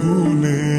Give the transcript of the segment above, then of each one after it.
গুনে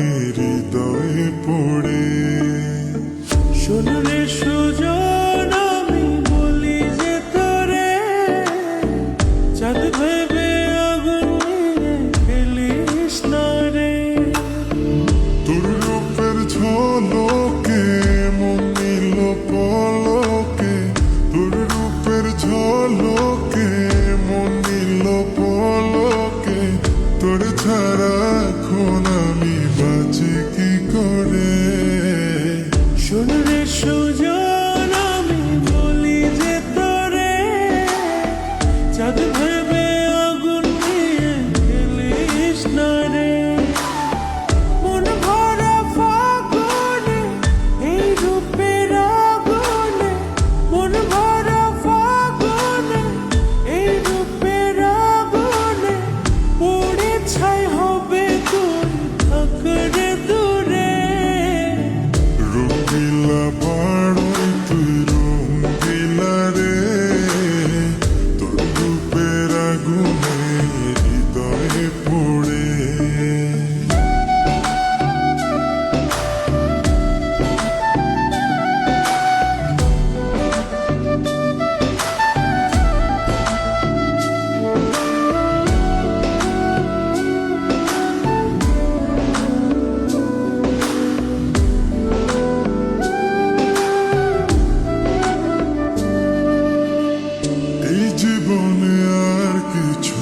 জীবনে আর কিছু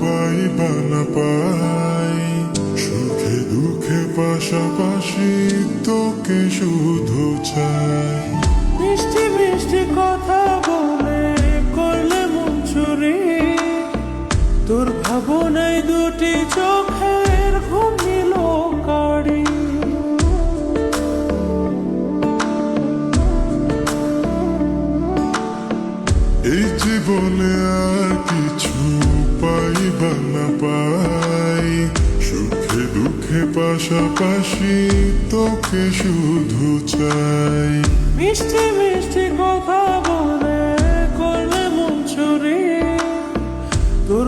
পাই বা না পাই। সুখে দুঃখে পাশাপাশি তোকে শুধু চাই। মিষ্টি মিষ্টি কথা বলে করলে মন চুরি তোর ভাবনায় দুটি চোখের আর কিছু পাই বা না পাই। সুখে দুঃখে পাশাপাশি তোকে শুধু চাই। মিষ্টি মিষ্টি কথা বলে করলে মন চুরি তোর